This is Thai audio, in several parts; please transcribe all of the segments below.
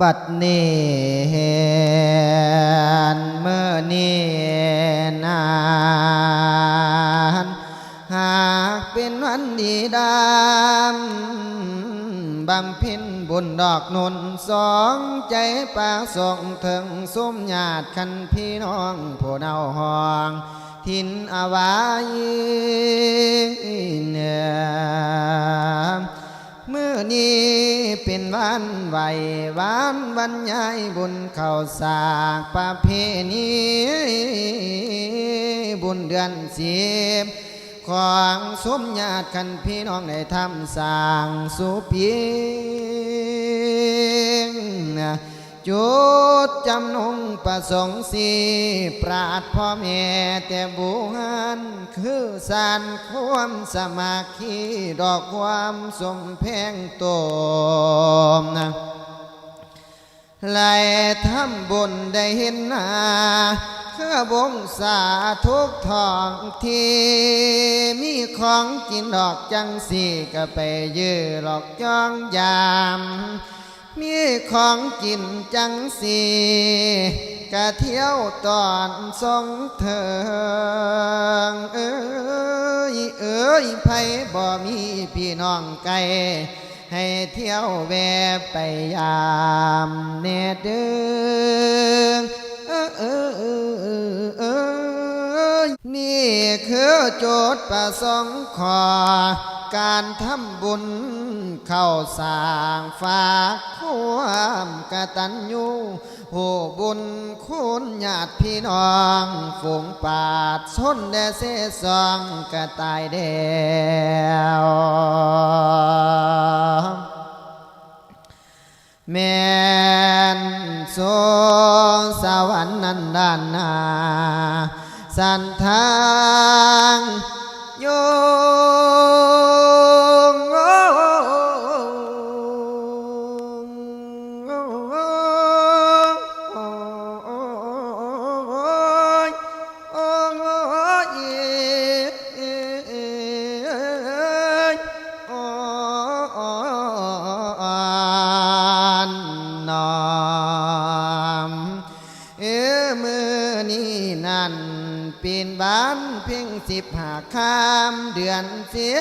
บัดนี้เห็นเมื่อนี้นานหากเป็นวันดีดำบำเพ็ญบุญดอกนนสองใจปากส่งถึงสุมญาติคันพี่น้องผู้เนาห้องทินอาวายเนือ มื่อนี้เป็นวันไหววันบันยายบุญเข้าสากประเพณีบุญเดือนสิบของสมญาติคันพี่น้องในทำสร้างสุพียง จุดจำนงประสงค์สีปราดพ่อแม่แต่บุหันคือสารความสมัคคีดอกความสมแพงตมนะไหลทำบุญได้เห็นหนาเคือบงสาทุกทองที่มีของกินดอกจังสีก็ไปยื้อหลอกจ้องยาม มีของกินจังสีกะเที่ยวตอนทรงเถิงเอ้ยเอ้ยไผบ่มีพี่น้องไกลให้เที่ยวแวะไปยามเนเด้อเออเออเออเออเออนี่คือ จทย์ประสงค์ขอ การทำบุญเข้าสร้างฝากความกตัญญูผู้บุญคุณญาติพี่น้องฝูงปาดชนแดเสซองกระตายเดียวแม่นสงสวรรค์นั้นด้านหน้า สันทาง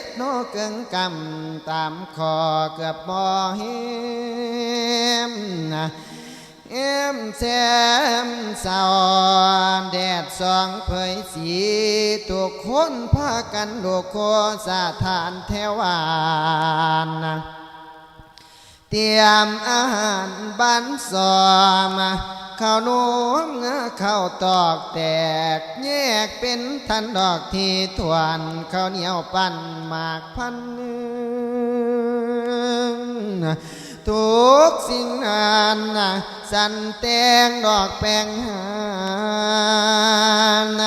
อนเสียโนเกิงกำตามคอเกือบบ่เห็มนะเอ็มแซมสาวแดดสองเผยสีทุกคนพากันดูโคสาทานเทวานนะเตรียมอาหารบ้านซอมา ข้าวนุ่งข้าวตอกแตก แยกเป็นทันดอกที่ถวนข้าวเหนียวปั้นหมากพันทุกสิ่งนั้นสันแตงดอกแปงหาน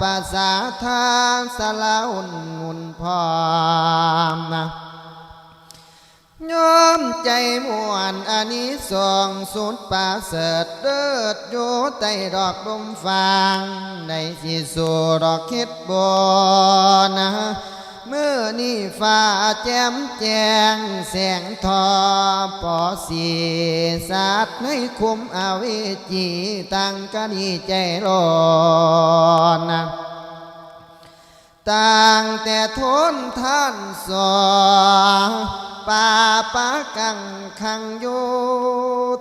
ภาษาทาสลาอุ่นมุนพร้อมนะยอมใจมวนอันนี้สองสุดป่าเสดเดิดอยู่ใต้ดอกดมฟางในสิสู่ดอกคิดบนนะ เมื่อนี่ฟ้าแจ่มแจ้งแสงทอปอสีสัตว์ในคุมอาเวจีตั้งกันดีใจร้อนนะต่างแต่ทนท่านสอป่าปากังขังอยู่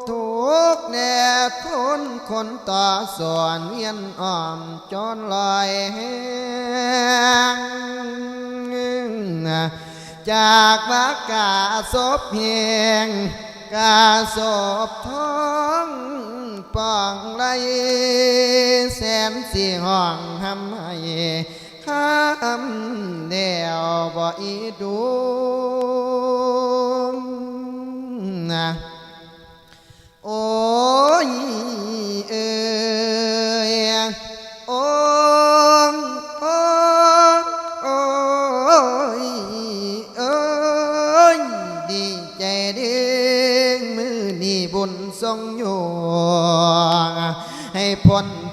ทุกแน่ทนคนต่อส่วนเวียนอ้อมจนลอยแห้ง จากวากาศพเพียงกาศพท้องป่องไรแสนสี่ห้องทำให้ข้ามเดียวบ่อีดูนะโอ้ยเอ้ย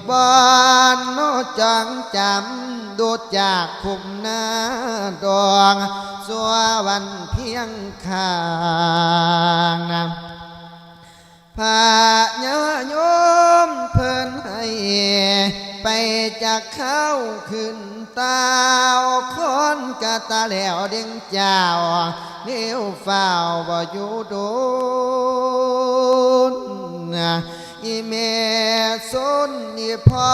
บุญทรงอยู่ให้พ้นบ้านโนจังจำดูจากคุมหน้าดวงสัววันเพียงข้างนะพาเนื้อโยมเพิ่นให้ไปจากเข้าขึ้นตาวคนกะตาแล้วเด้งเจ้าเลี้ยวเฝ้าบ่อยู่โดน อีเมสุนอีพอ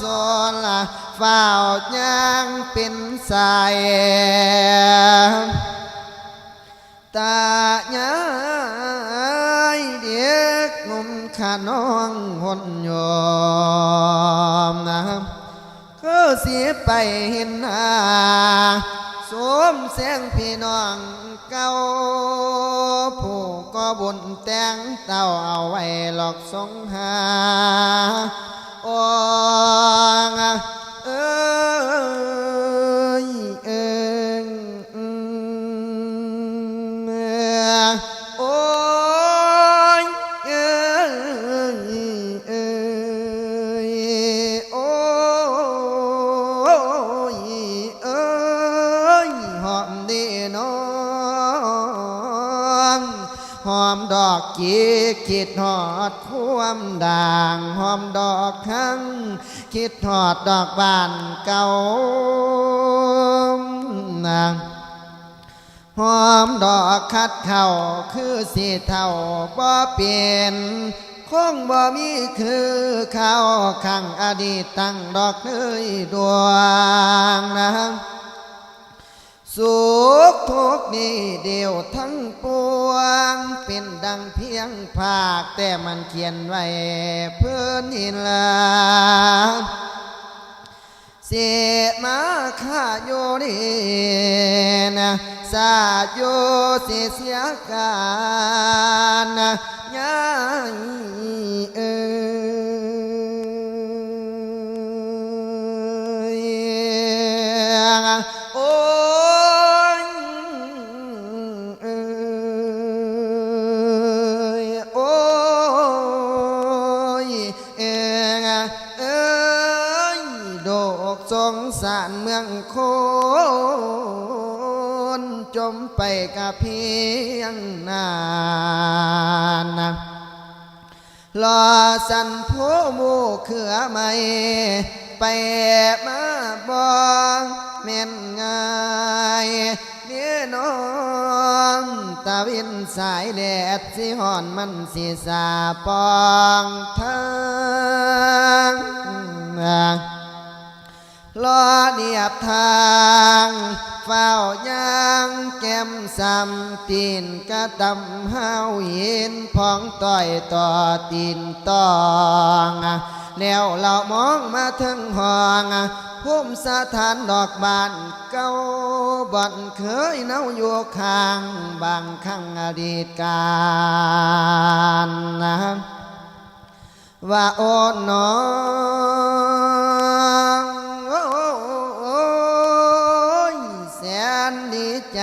สอละเฝ้ายังเป็นสายตาญายเด็กหนุ่มขาน้องหนยอมนะครับก็เสียไปเห็นหน้าสวมแสงพี่น้องเก่า บุญแต่งเต้าเอาไว้หลอกสงหาอ้ง อมดอกกีคิดหอดความด่างหอมดอกทั้งคิดหอดดอกบานเก่านางหอมดอกคัดเข่าคือสีเท่าบ่เปลี่ยนคงบ่มีคือเขาขังอดีตตั้งดอกเนยดวงนะ สุขทุกนี้เดียวทั้งปวง เป็นดังเพียงภาค แต่มันเขียนไว้เพื่อนินลาเสียมาข้าโยนีนะสาโยเสียเสียการนะยายเอ้ยารเมืองโคนจมไปกับเพียงนานนะรอสันผู้มูเขือไม่ไปมาบองเม่นง่ายเนียน้องตาวินสายแดดสิหอนมันสิสาปองทาง รอเดียบทางเฝ้ายางแก้มซ้ำตีนกระตำเฮาเห็นพองต่อยต่อตีนตองแล้วเรามองมาถึงห้องพุ่มสถานดอกบานเก่าบ่อนเคยเน่าอยู่ข้างบางครั้งอดีตการนะ ว่าโอ้น้องโอ้ยแสนดีใจ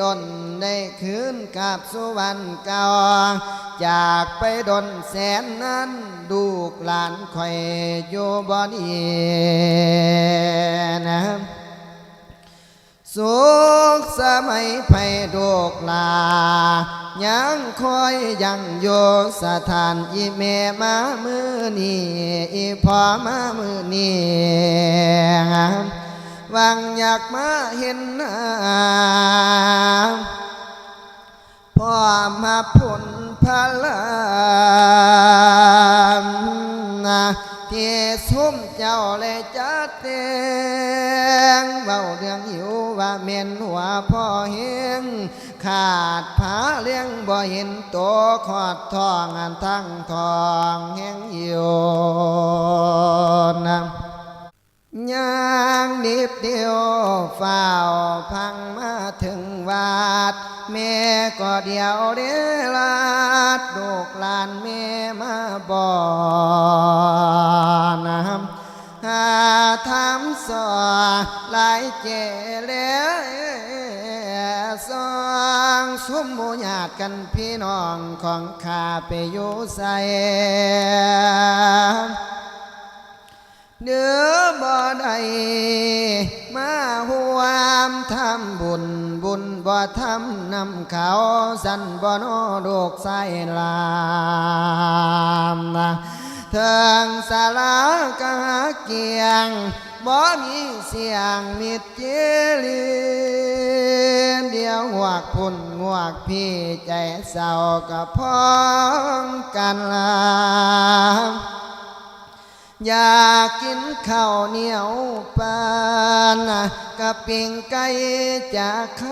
ดนได้คืนกับสุวรรณเก่าจากไปดนแสนนั้นดูกหลานคอยอยู่บ่ดีนะ สุขสมัยไพโดกลา ยังคอยยังโยสถานอีเมมามือนี่อีพอมามือนี่วังอยากมาเห็นหน้าพ่อมาพุนพลามนะ ที่ซุ่มเจ้าเลยจัดเตียงเบาเรื่องหิวว่าเมียนหัวพ่อเฮงขาดผาเลี้ยงบ่เห็นโตขอดทองอันทั้งทองแห้งอยู่นะ ย่างนิบเดียวฝ้าพังมาถึงวาด แม่ก็เดียวเดลาดลูกลานแม่มาบ่อน้ำหาถามสอหลายเจแล้วสองสมบูญาติกันพี่น้องของข้าไปอยู่ใส่ เดือบ่ได้มาห่วมทำบุญบุญบ่ทำนำเขาสันบ่นอดกใส่ลามนะเทิงสารากะเกียงบ่มีเสียงมิดเจลีเดียวหวกพุ่นงวกพี่ใจเศร้ากับพ้องกันลา อยากกินข้าวเหนียวปานน่ะกับปิ่งไก่จากคำ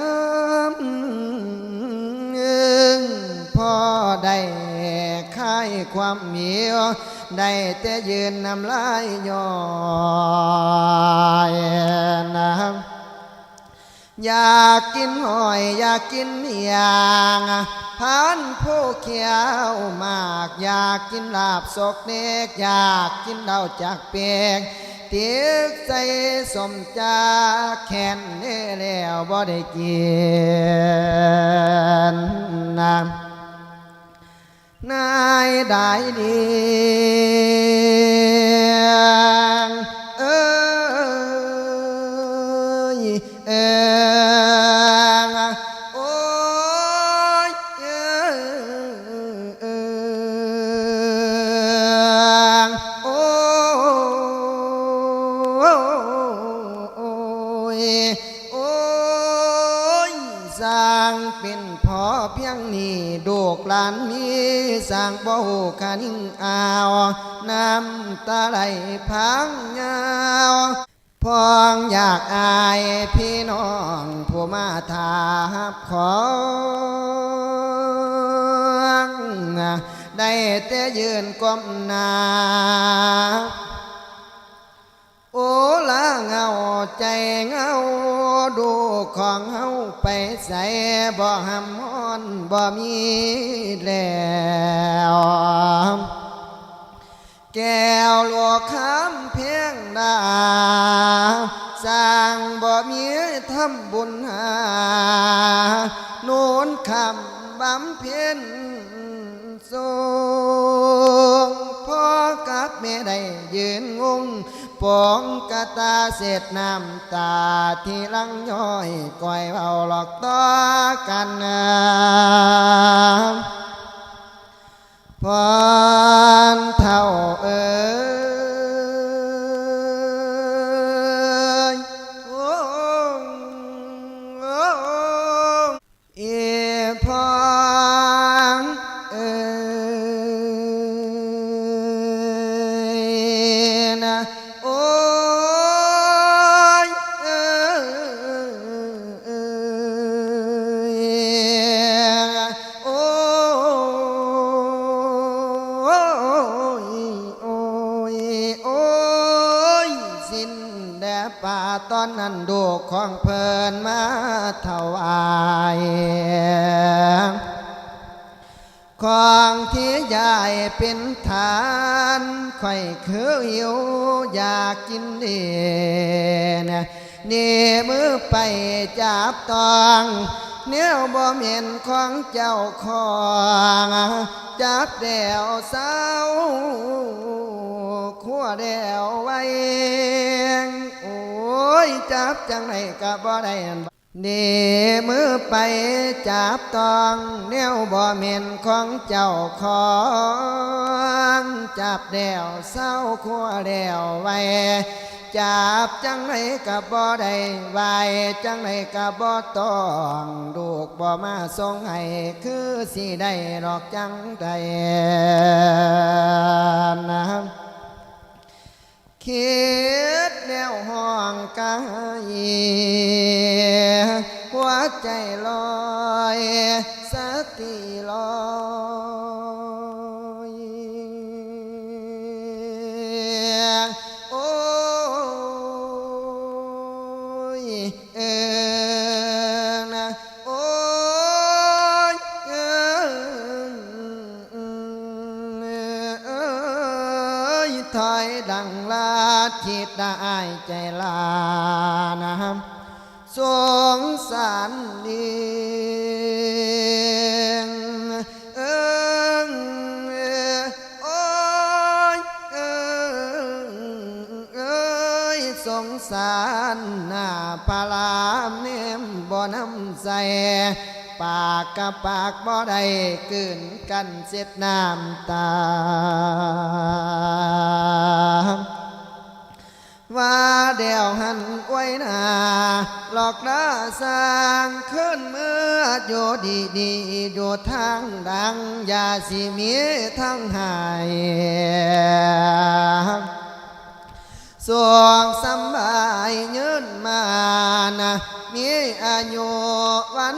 พ่อได้ค่ายความเหนียว ได้แต่ยืนน้ำลายย้อยนะ อยากกินหอยอยากกินอย่างพันผู้เขียวมากอยากกินลาบสกเนกอยากกินเดาจากเปียกเตียกใส่สมจาแขนเน่แล้วบ่ได้กินน้ำนายได้ดีาวน้ำตาไหลพังยาวพองอยากอายพี่น้องผู้มาทาบของได้แต่ยืนก้มหน้าโอ้ละเงาใจเงาดูของเฮาไปใส่บ่หำฮ้อนบ่มีแล้ว แก้วหลวกคำเพียงดาสร้างบ่มีทำบุญหาโนูนคำบำเพ็ญสูงพ่อกับแม่ได้ยืนงงปองกะตาเศษน้ำตาที่ลังย้อยก้อยเอาหลอกต่อกัน พรเท่าเอ๋ย ของเพลินมาถวายของที่ยายเป็นฐานค่คือหิวอยากกินเดีนนี่มือไปจับตอง เนี้ยวบ่เมียนของเจ้าของจับเดวเศร้าขั้วเดวไว้โอ้ยจับจังไหนก็บ่ได้อันเดมือไปจับตองแนวบ่เม็นของเจ้าของจับเดวเศร้าขัวเดวไว้ จับจังไหนกับบ่ได้ไว้จังไหนกับบ่ต้องลูกบ่มาส่งให้คือสิได้ดอกจังใดนะคิดแนวห้องกายหัวใจลอยสติลอย ได้ใจลานะสงสารเลียงเอิงเออโอ้ยเอิงเอารหน้าพารามเนมบ่น้ำใสปากกับปากบ่ได้กืนกันเสียดน้ำตา เดียวหันไว้หนาหลอกหน้าสร้างขึ้นเมื่ออยู่ดีดีๆอยู่ทางดังอย่าสิมีทางหายสวงสำบายยืนมานะมีอายุวัน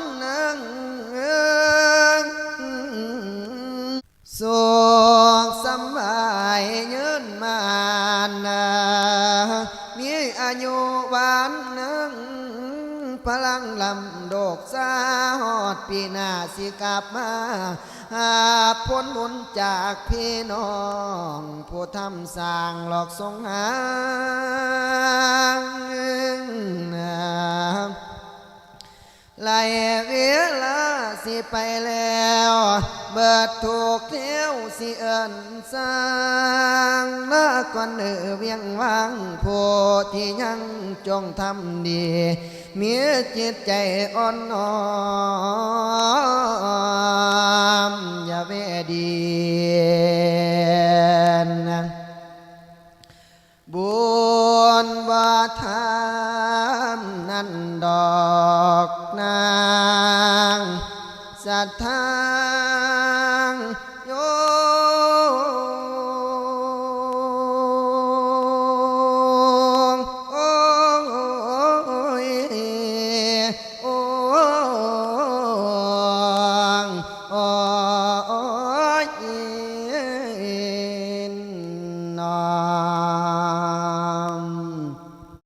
ลังลำโดกสาหอดปีนาสิกลับมาหาพ้นบุญจากพี่น้อง ผู้ทำสร้างหลอกสงหางไล่เวลาสิไปแล้ว เบิดถูกเที่ยวสิเอินสร้างมาก่อนเนือเวียงวังผู้ที่